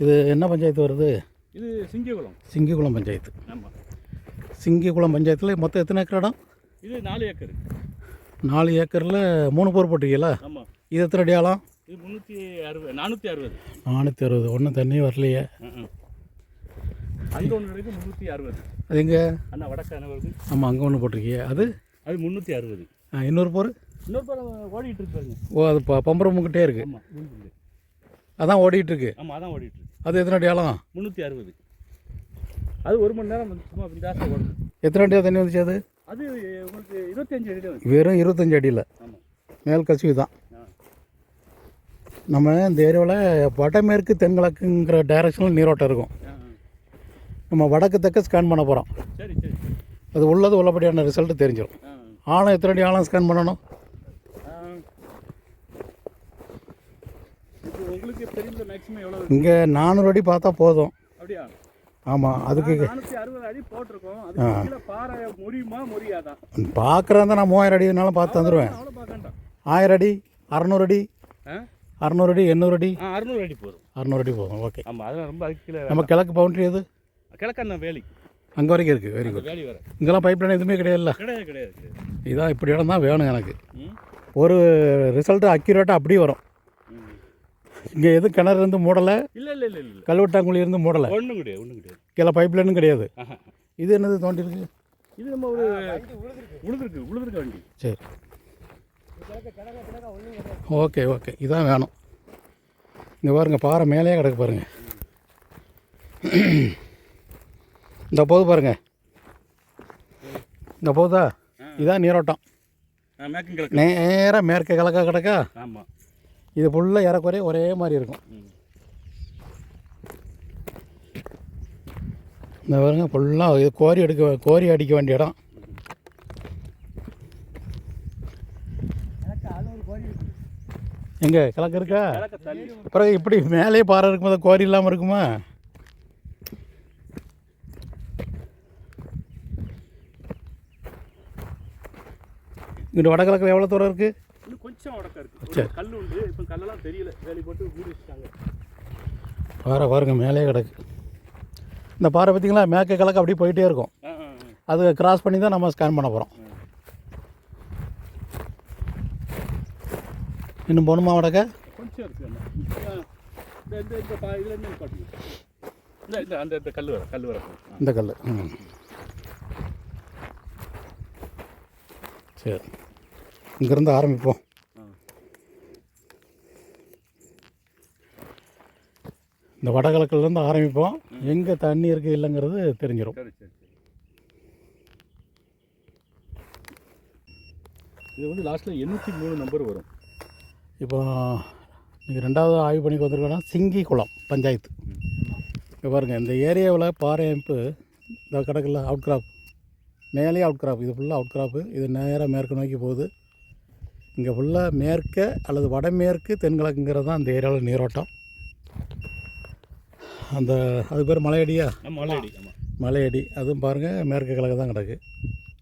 இது என்ன பஞ்சாயத்து வருது? இது சிங்ககுளம். சிங்கிகுளம் பஞ்சாயத்து. ஆமாம் சிங்கிகுளம் பஞ்சாயத்தில் மொத்தம் எத்தனை ஏக்கர் இடம்? இது நாலு ஏக்கர். நாலு ஏக்கரில் மூணு போர் போட்டிருக்கீங்களா? ஆமாம் இது எத்தனை அடி ஆழம்? இது முந்நூற்றி அறுபது நானூற்றி அறுபது. நானூற்றி அறுபது. ஒன்றும் தண்ணி வரலையே. அங்கே ஒன்று இருக்குது முந்நூற்றி அறுபது. அது எங்கே? அண்ணா வடக்கான வருது. ஆமாம் அங்கே ஒன்று போட்டிருக்கீங்க. அது? அது முந்நூற்றி அறுபது. ஆ, இன்னொரு போர்? இன்னொரு படம் ஓடிட்டு ஓ அது ப பம்பரமுக்கிட்டே இருக்குது ஆமாம் அதான் ஓடிட்டு இருக்கு. ஆமாம் அதான் ஓடிட்டு இருக்கு. அது எத்தனை அடி ஆழம் முந்நூற்றி அறுபது. அது ஒரு மணி நேரம் சும்மா அப்படி எத்தனை அடியாக தண்ணி வந்துச்சு அது? அது உங்களுக்கு இருபத்தஞ்சு வந்து வெறும் இருபத்தஞ்சு அடியில். மேல் கசிவு தான். நம்ம இந்த ஏரியாவில் வடமேற்கு தென்கிழக்குங்கிற டைரக்ஷனில் நீரோட்டம் இருக்கும். நம்ம வடக்கு தக்க ஸ்கேன் பண்ண போகிறோம் சரி சரி சரி. அது உள்ளது உள்ளபடியான ரிசல்ட் தெரிஞ்சிடும் ஆழம் எத்தனை அடி ஆழம் ஸ்கேன் பண்ணணும் ஆ. இப்போ உங்களுக்கு தெரிஞ்ச மேக்ஸிமம் எவ்வளோ இங்கே நானூறு அடி பார்த்தா போதும். அப்படியா? ஆமாம் அதுக்கு நானூற்றி அறுபது அடி போட்டிருக்கோம். அது கீழே பாறை பார்க்குறதா நான் மூவாயிரம் அடினாலும் பார்த்து வந்துடுவேன் அவ்வளோ பார்க்கண்டாம் ஆயிரம் அடி அறநூறு அடி அறநூறு அடி எண்ணூறு அடி? அறுநூறு அடி போதும். அறநூறு அடி போதும் ஓகே ஆமாம் அதெல்லாம் ரொம்ப அதுக்கு நம்ம கிழக்கு பவுண்ட்ரி எது? கிழக்கண்ணா வேலி. அங்கே வரைக்கும் இருக்குது வெரி அந்த குட் இங்கெல்லாம் பைப் லைன் எதுவுமே கிடையாதுல்ல. கிடையாது கிடையாது கிடையாது. இதான் இப்படி இடம் தான் வேணும் எனக்கு. ஒரு ரிசல்ட்டு அக்யூரேட்டாக அப்படியே வரும். இங்கே எதுவும் கிணறு இருந்து மூடலை? இல்லை இல்லை இல்லை இல்லை. கல்வெட்டாங்குழி இருந்து மூடலை. ஒன்றும் கிடையாது ஒன்றும் கிடையாது. கீழே பைப் லைனும் கிடையாது. இது என்னது தோண்டிருக்கு இது நம்ம ஒரு உழுதுருக்கு உழுதுருக்க வண்டி. சரி. Okay okay. இதான் வேணும். இங்கே பாருங்க பாறை மேலேயே கிடக்கு பாருங்க. இந்த போது பாருங்க. இந்த போதா? இதான் நீரோட்டம். நேராக மேற்க கிழக்கா கிடக்கா? ஆமாம் இது ஃபுல்லாக ஏறக்குறைய ஒரே மாதிரி இருக்கும். இந்த பாருங்க ஃபுல்லாக இது கோரி எடுக்க கோரி அடிக்க வேண்டிய இடம். எங்கே கிழக்கு இருக்கா? கிழக்க பிறகு இப்படி மேலே பாறை இருக்கும்போது கோரி இல்லாமல் இருக்குமா? இங்கிட்டு வடகிழக்கில் எவ்வளோ தூரம் இருக்குது கொஞ்சம் உடக்க இருக்கு சரி. கல் உண்டு இப்போ கல்லெல்லாம் தெரியல. வேலி போட்டு மூடி வச்சுட்டாங்க. பாறை பாருங்க மேலே கிடக்கு. இந்த பாறை பார்த்தீங்களா மேற்க கிழக்கு அப்படியே போயிட்டே இருக்கும். அது கிராஸ் பண்ணி தான் நம்ம ஸ்கேன் பண்ண போகிறோம் இன்னும் போகணுமா வடக்க? கொஞ்சம் இருக்கு. இந்த இந்த இந்த பா இதுல இருந்து காட்டுங்க இந்த இந்த அந்த இந்த கல் வர கல் வர ஆ. இந்த கல் ம் சரி இங்கேருந்து ஆரம்பிப்போம் ஆ. இந்த வடகிழக்குலேருந்து ஆரம்பிப்போம். எங்கே தண்ணி இருக்குது இல்லைங்கிறது தெரிஞ்சிடும் இது வந்து லாஸ்ட்டில் எண்ணூற்றி மூணு நம்பர் வரும். இப்போ நீங்கள் ரெண்டாவது ஆய்வு பண்ணிக்கு வந்திருக்கோன்னா சிங்கி குளம் பஞ்சாயத்து. இங்கே பாருங்கள் இந்த ஏரியாவில் பாறை அமைப்பு இந்த கிடக்குல அவுட் கிராப் மேலே அவுட் கிராப் இது ஃபுல்லாக அவுட் கிராப்பு இது நேராக மேற்கு நோக்கி போகுது. இங்கே ஃபுல்லாக மேற்க அல்லது வடமேற்கு தென்கிழக்குங்கிறது தான் இந்த ஏரியாவில் நீரோட்டம். அந்த அது பேர் மலையடியா? மலையடி மலையடி. அதுவும் பாருங்கள் மேற்கு கிழக்கு தான் கிடக்கு.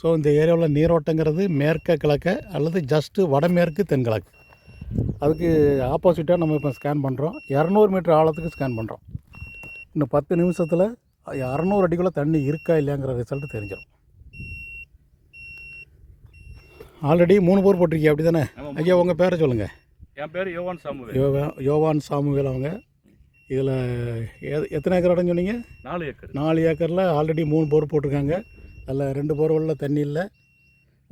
ஸோ இந்த ஏரியாவில் நீரோட்டங்கிறது மேற்க கிழக்க அல்லது ஜஸ்ட்டு வடமேற்கு தென்கிழக்கு அதுக்கு ஆப்போசிட்டாக நம்ம இப்போ ஸ்கேன் பண்ணுறோம் இரநூறு மீட்டர் ஆழத்துக்கு ஸ்கேன் பண்ணுறோம் இன்னும் பத்து நிமிஷத்தில் அறநூறு அடிக்குள்ளே தண்ணி இருக்கா இல்லையாங்கிற ரிசல்ட் தெரிஞ்சிடும். ஆல்ரெடி மூணு போர் போட்டிருக்கீங்க அப்படி தானே ஐயா உங்கள் பேரை சொல்லுங்கள் என் பேர் யோவான் சாமுவேல். யோவா யோவான் சாமுவேல் அவங்க. இதில் எத்தனை ஏக்கர் இடம் சொன்னீங்க? நாலு ஏக்கர். நாலு ஏக்கரில் ஆல்ரெடி மூணு போர் போட்டிருக்காங்க. அதில் ரெண்டு போர்வெல்லில் தண்ணி இல்லை.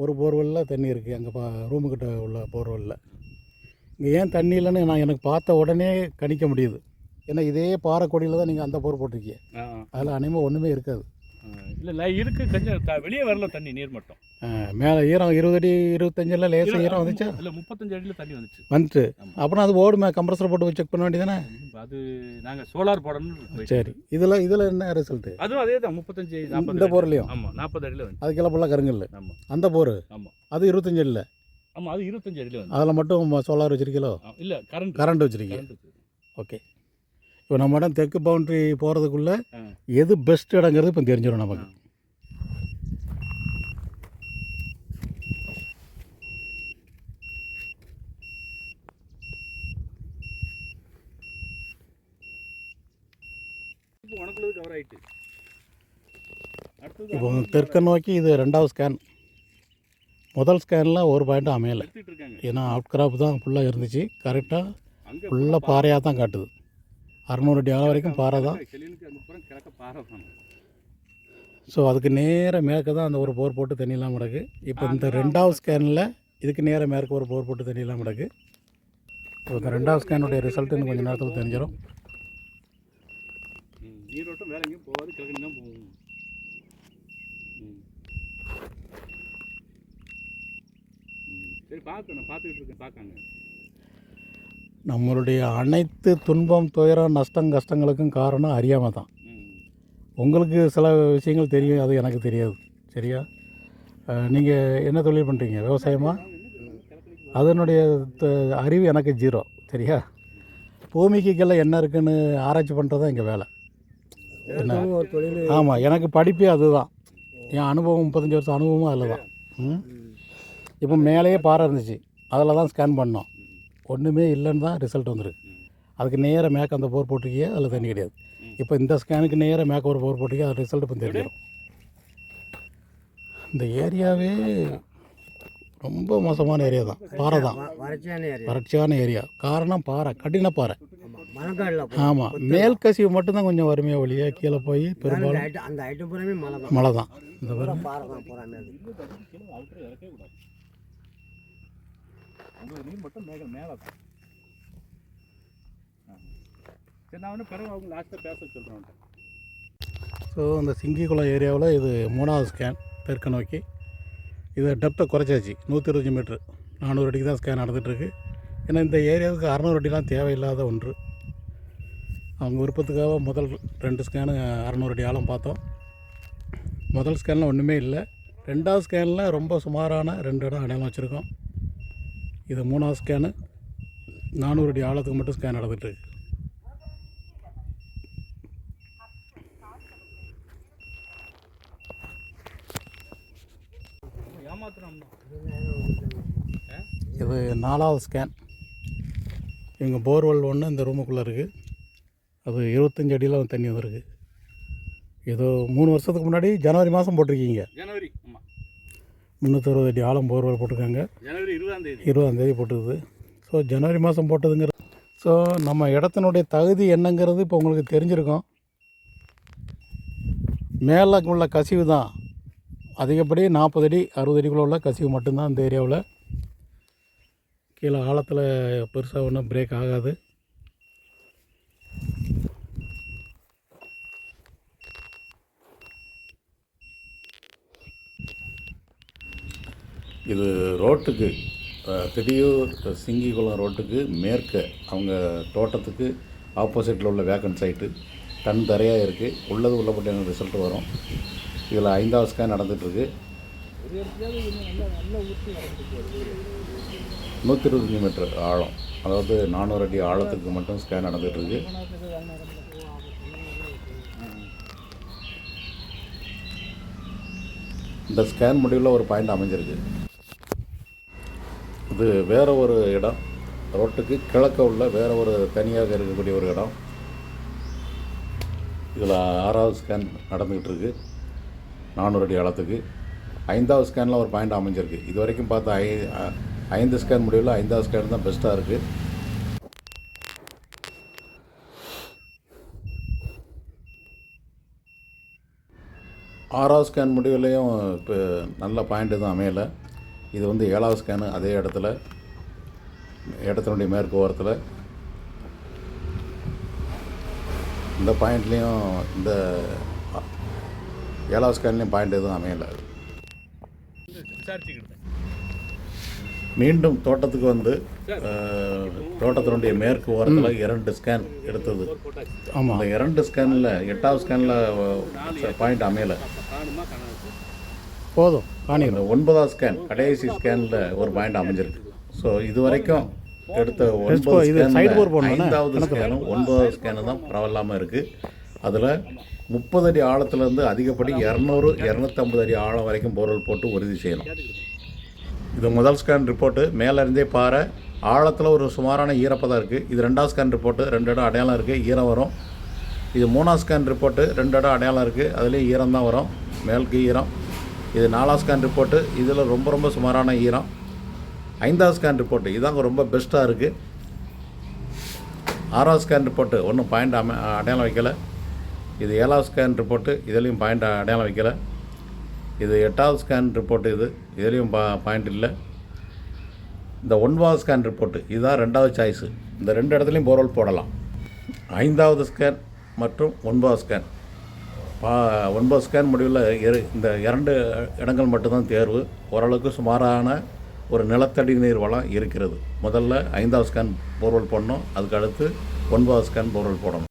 ஒரு போர்வெல்லில் தண்ணி இருக்குது அங்கே பா ரூமுக்கிட்ட உள்ள போர்வெல்லில் இங்கே ஏன் தண்ணி இல்லைன்னு நான் எனக்கு பார்த்த உடனே கணிக்க முடியுது. ஏன்னா இதே பாறைக்கொடியில் தான் நீங்கள் அந்த போர் போட்டிருக்கீங்க. அதில் அனிமே ஒன்றுமே இருக்காது. இல்லை இல்லை இருக்கு கொஞ்சம் வெளியே வரல தண்ணி நீர் மட்டம். மேலே ஈரம் இருபது அடி இருபத்தஞ்சில் லேசாக ஈரம் வந்துச்சா? இல்லை முப்பத்தஞ்சு அடியில் தண்ணி வந்துச்சு. வந்துட்டு. அப்புறம் அது ஓடுமே கம்ப்ரஸர் போட்டு செக் பண்ண வேண்டியதானே அது நாங்கள் சோலார் போயிட்டு. சரி. இதில் இதில் என்ன ரிசல்ட்டு அதுவும் அதே தான் முப்பத்தஞ்சு இந்த போர்லையும்? ஆமாம் நாற்பது அடியில் வந்துச்சு அதுக்கெல்லாம் ஃபுல்லாக கருங்கல். ஆமாம் அந்த போர்? ஆமாம் அது இருபத்தஞ்சு இல்லை? ஆமாம் அது இருபத்தஞ்சு அடியில் வந்து. அதில் மட்டும் சோலார் வச்சிருக்கீங்களோ? இல்லை கரண்ட் கரண்ட் வச்சிருக்கீங்க. ஓகே இப்போ நம்ம இடம் தெற்கு பவுண்ட்ரி போகிறதுக்குள்ளே. எது பெஸ்ட் இடங்கிறது இப்போ தெரிஞ்சிடும் நமக்கு. இப்போ தெற்க நோக்கி இது ரெண்டாவது ஸ்கேன் முதல் ஸ்கேனில் ஒரு பாயிண்ட்டும் அமையலை. எடுத்துட்டு இருக்காங்க. ஏன்னா அவுட் கிராப் தான் ஃபுல்லாக இருந்துச்சு. கரெக்டாக ஃபுல்லாக பாறையாக தான் காட்டுது. அறநூறு அடி ஆழம் வரைக்கும் பாறை தான். ஸோ அதுக்கு நேர மேற்க தான் அந்த ஒரு போர் போட்டு தண்ணியெல்லாம் கிடக்கு. இப்போ இந்த ரெண்டாவது ஸ்கேனில் இதுக்கு நேர மேற்க ஒரு போர் போட்டு தண்ணியெல்லாம் கிடக்கு. இப்போ இந்த ரெண்டாவது ஸ்கேனுடைய ரிசல்ட் இன்னும் கொஞ்சம் நேரத்தில் தெரிஞ்சிடும் ம், நீரோட்டம் வேற எங்கேயும் போகாது கிழக்கு தான் போகும் ம். ம், சரி பார்க்க நான் பார்த்துக்கிட்டு இருக்கேன் பார்க்காங்க நம்மளுடைய அனைத்து துன்பம் துயரம் நஷ்டம் கஷ்டங்களுக்கும் காரணம் அறியாமல் தான் உங்களுக்கு சில விஷயங்கள் தெரியும் அது எனக்கு தெரியாது. சரியா? நீங்கள் என்ன தொழில் பண்ணுறீங்க விவசாயமா? அதனுடைய த- அறிவு எனக்கு ஜீரோ. சரியா? பூமிக்கு கீழே என்ன இருக்குன்னு ஆராய்ச்சி பண்ணுறது தான் எங்கள் வேலை. என்ன? ஆமாம் எனக்கு படிப்பே அதுதான். என் அனுபவம் முப்பத்தஞ்சு வருஷம் அனுபவமும் அதில் தான் ம்? இப்போ மேலேயே பாறை இருந்துச்சு. அதில் தான் ஸ்கேன் பண்ணோம். ஒன்றுமே இல்லைன்னு தான் ரிசல்ட் வந்திருக்கு. அதுக்கு நேர மேக்க அந்த போர் போட்டிருக்கியே? அதில் தண்ணி கிடையாது. இப்போ இந்த ஸ்கேனுக்கு நேர மேக்க ஒரு போர் போட்டிருக்கே அது ரிசல்ட் இப்போ தெரிஞ்சிடும். இந்த ஏரியாவே ரொம்ப மோசமான ஏரியா தான். பாறை தான். வறட்சியான ஏரியா. காரணம் பாறை. கடின பாறை. ஆமாம் மேல் கசிவு மட்டும்தான் கொஞ்சம் வறுமையாக வழியே கீழே போய் பெரும்பாலும் மழை தான் இந்த பூரா பாருங்க பாறை தான் பூராமே அது கீழே அவுட்டர் இறக்கவே கூடாது உங்களுக்கு நீர் மட்டும் மேக மேலே ஆ. சரி நான் வந்து பிறகு அவங்க லாஸ்ட்டாக பேச சொல்கிறேன் ஸோ அந்த சிங்கிக்குளம் ஏரியாவில் இது மூணாவது ஸ்கேன் தெற்கு நோக்கி. இது டெப்த்தை குறைச்சாச்சு நூற்றி இருபத்தஞ்சி மீட்ரு நானூறு அடிக்கு தான் ஸ்கேன் நடந்துகிட்ருக்கு ஏன்னா இந்த ஏரியாவுக்கு அறநூறு அடிலாம் தேவையில்லாத ஒன்று. அவங்க விருப்பத்துக்காக முதல் ரெண்டு ஸ்கேனு அறநூறு அடி ஆழம் பார்த்தோம். முதல் ஸ்கேனில் ஒன்றுமே இல்லை. ரெண்டாவது ஸ்கேனில் ரொம்ப சுமாரான ரெண்டு இடம் அடையாளம் வச்சுருக்கோம். இது மூணாவது ஸ்கேனு நானூறு அடி ஆழத்துக்கு மட்டும் ஸ்கேன் நடந்துகிட்ருக்கு இது நாலாவது ஸ்கேன் எங்கள் போர்வெல் ஒன்று இந்த ரூமுக்குள்ளே இருக்குது அது இருபத்தஞ்சி அடியில் தண்ணி வந்திருக்கு. ஏதோ மூணு வருஷத்துக்கு முன்னாடி ஜனவரி மாதம் போட்டிருக்கீங்க. ஜனவரி முந்நூற்றறுபது அடி ஆழம் போர்வெல் போட்டிருக்காங்க. ஜனவரி இருபதாம் தேதி. இருபதாம் தேதி போட்டுருது ஸோ ஜனவரி மாதம் போட்டதுங்கிறது ஸோ நம்ம இடத்தினுடைய தகுதி என்னங்கிறது இப்போ உங்களுக்கு தெரிஞ்சிருக்கும். மேலே உள்ள கசிவு தான். அதிகப்படி நாற்பது அடி அறுபது அடிக்குள்ள உள்ள கசிவு மட்டும்தான் இந்த ஏரியாவில். கீழே ஆழத்தில் பெருசாக ஒன்றும் பிரேக் ஆகாது. இது ரோட்டுக்கு திடீர் சிங்கிகுளம் ரோட்டுக்கு மேற்கே அவங்க தோட்டத்துக்கு ஆப்போசிட்டில் உள்ள வேக்கன் சைட்டு கண் தரையாக இருக்குது உள்ளது உள்ளப்பட்ட எனக்கு ரிசல்ட் வரும். இதில் ஐந்தாவது ஸ்கேன் நடந்துகிட்ருக்கு நூற்றி இருபத்தஞ்சி மீட்டர் ஆழம். அதாவது நானூறு அடி ஆழத்துக்கு மட்டும் ஸ்கேன் நடந்துகிட்ருக்கு இந்த ஸ்கேன் முடிவில் ஒரு பாயிண்ட் அமைஞ்சிருக்கு. இது வேறு ஒரு இடம். ரோட்டுக்கு கிழக்க உள்ள வேறு ஒரு தனியாக இருக்கக்கூடிய ஒரு இடம். இதில் ஆறாவது ஸ்கேன் நடந்துக்கிட்டு இருக்கு நானூறு அடி அளத்துக்கு ஐந்தாவது ஸ்கேனில் ஒரு பாயிண்ட் அமைஞ்சிருக்கு. இது வரைக்கும் பார்த்தா ஐ ஐந்து ஸ்கேன் முடிவில் ஐந்தாவது ஸ்கேன் தான் பெஸ்ட்டாக இருக்குது ஆறாவது ஸ்கேன் முடிவுலையும் இப்போ நல்ல பாயிண்ட் எதுவும் அமையலை. இது வந்து ஏழாவது ஸ்கேனு அதே இடத்துல இடத்தினுடைய மேற்கு ஓரத்தில். இந்த பாயிண்ட்லேயும் இந்த ஏழாவது ஸ்கேன்லேயும் பாயிண்ட் எதுவும் அமையலை. மீண்டும் தோட்டத்துக்கு வந்து தோட்டத்தினுடைய மேற்கு ஓரத்தில் இரண்டு ஸ்கேன் எடுத்தது. ஆமாம் அந்த இரண்டு ஸ்கேனில் எட்டாவது ஸ்கேனில் பாயிண்ட் அமையலை. போதும். இந்த ஒன்பதாவது ஸ்கேன் கடைசி ஸ்கேனில் ஒரு பாயிண்ட் அமைஞ்சிருக்கு. ஸோ இது வரைக்கும் எடுத்த ஒன்பது? ஐந்தாவது ஸ்கேனும் ஒன்பதாவது ஸ்கேனு தான் பரவாயில்லாமல் இருக்குது அதில் முப்பது அடி ஆழத்துலேருந்து அதிகப்படி இரநூறு இரநூத்தம்பது அடி ஆழம் வரைக்கும் போர்வெல் போட்டு உறுதி செய்யணும். இது முதல் ஸ்கேன் ரிப்போர்ட்டு மேலே இருந்தே பாறை. ஆழத்தில் ஒரு சுமாரான ஈரப்பதம் இருக்குது இது ரெண்டாவது ஸ்கேன் ரிப்போர்ட்டு ரெண்டு இடம் அடையாளம் இருக்குது ஈரம் வரும். இது மூணாவது ஸ்கேன் ரிப்போர்ட்டு ரெண்டு இடம் அடையாளம் இருக்குது அதுலேயும் ஈரம் தான் வரும். மேலுக்கு ஈரம். இது நாலாவது ஸ்கேன் ரிப்போர்ட்டு. இதில் ரொம்ப ரொம்ப சுமாரான ஈரம். ஐந்தாவது ஸ்கேன் ரிப்போர்ட்டு. இதாங்க ரொம்ப பெஸ்ட்டாக இருக்குது ஆறாவது ஸ்கேன் ரிப்போர்ட்டு. ஒன்றும் பாயிண்ட் அமை அடையாளம் வைக்கலை. இது ஏழாவது ஸ்கேன் ரிப்போர்ட்டு. இதுலேயும் பாயிண்ட் அடையாளம் வைக்கலை. இது எட்டாவது ஸ்கேன் ரிப்போர்ட்டு இது. இதுலேயும் பா பாயிண்ட் இல்லை. இந்த ஒன்பதாவது ஸ்கேன் ரிப்போர்ட்டு. இதுதான் ரெண்டாவது சாய்ஸு. இந்த ரெண்டு இடத்துலையும் போர்வெல் போடலாம். ஐந்தாவது ஸ்கேன் மற்றும் ஒன்பதாவது ஸ்கேன். பா ஒன்பது ஸ்கேன் முடிவில் இரு இந்த இரண்டு இடங்கள் மட்டும்தான் தேர்வு. ஓரளவுக்கு சுமாரான ஒரு நிலத்தடி நீர் வளம் இருக்கிறது. முதல்ல ஐந்தாவது ஸ்கேன் போர்வெல் போடணும். அதுக்கு அடுத்து ஒன்பதாவது ஸ்கேன் போர்வெல் போடணும்.